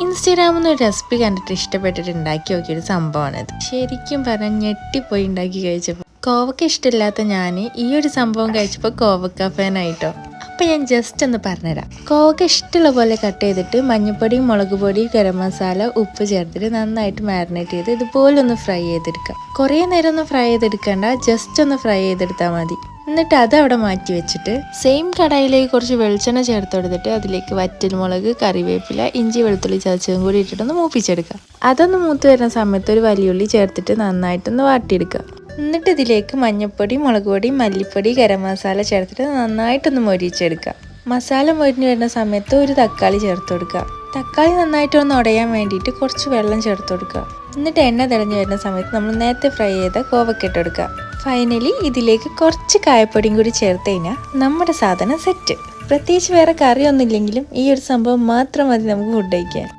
ഇൻസ്റ്റാഗ്രാമിൽ നിന്ന് ഒരു റെസിപ്പി കണ്ടിട്ട് ഇഷ്ടപ്പെട്ടിട്ട് ഉണ്ടാക്കി നോക്കിയൊരു സംഭവമാണിത് ശരിക്കും പറഞ്ഞാൽ ഞെട്ടിപ്പോയി ഉണ്ടാക്കി കഴിച്ചപ്പോൾ കോവക്ക ഇഷ്ടമില്ലാത്ത ഞാൻ ഈ ഒരു സംഭവം കഴിച്ചപ്പോൾ കോവക്ക ഫാനായിട്ടോ അപ്പം ഞാൻ ജസ്റ്റ് ഒന്ന് പറഞ്ഞുതരാം. കോവക്ക ഇഷ്ടമുള്ള പോലെ കട്ട് ചെയ്തിട്ട് മഞ്ഞപ്പൊടി മുളക് പൊടി ഗരം മസാല ഉപ്പ് ചേർത്തിട്ട് നന്നായിട്ട് മാരിനേറ്റ് ചെയ്ത് ഇതുപോലെ ഒന്ന് ഫ്രൈ ചെയ്തെടുക്കാം. കുറേ നേരം ഒന്നും ഫ്രൈ ചെയ്തെടുക്കണ്ട ജസ്റ്റ് ഒന്ന് ഫ്രൈ ചെയ്തെടുത്താൽ മതി. എന്നിട്ട് അത് അവിടെ മാറ്റി വെച്ചിട്ട് സെയിം കടായിലേക്ക് കുറച്ച് വെളിച്ചെണ്ണ ചേർത്ത് കൊടുത്തിട്ട് അതിലേക്ക് വറ്റൽമുളക് കറിവേപ്പില ഇഞ്ചി വെളുത്തുള്ളി ചതച്ചതും കൂടി ഇട്ടിട്ടൊന്ന് മൂപ്പിച്ചെടുക്കുക അതൊന്ന് മൂത്ത് വരുന്ന സമയത്ത് ഒരു വലിയുള്ളി ചേർത്തിട്ട് നന്നായിട്ടൊന്ന് വാട്ടിയെടുക്കുക എന്നിട്ട് ഇതിലേക്ക് മഞ്ഞൾപ്പൊടി മുളക് പൊടി മല്ലിപ്പൊടി ഗരം മസാല ചേർത്തിട്ട് നന്നായിട്ടൊന്ന് മൊരിച്ചെടുക്കുക മസാല മൊരിഞ്ഞ് വരുന്ന സമയത്ത് ഒരു തക്കാളി ചേർത്ത് കൊടുക്കുക തക്കാളി നന്നായിട്ടൊന്ന് ഉടയാൻ വേണ്ടിയിട്ട് കുറച്ച് വെള്ളം ചേർത്ത് കൊടുക്കുക എന്നിട്ട് എണ്ണ തിളഞ്ഞു വരുന്ന സമയത്ത് നമ്മൾ നേരത്തെ ഫ്രൈ ചെയ്ത കോവക്ക കൊടുക്കുക ഫൈനലി ഇതിലേക്ക് കുറച്ച് കായപ്പൊടിയും കൂടി ചേർത്ത് കഴിഞ്ഞാൽ നമ്മുടെ സാധനം സെറ്റ് പ്രത്യേകിച്ച് വേറെ കറിയൊന്നുമില്ലെങ്കിലും ഈ ഒരു സംഭവം മാത്രം മതി നമുക്ക് ഫുഡ് കഴിക്കാൻ.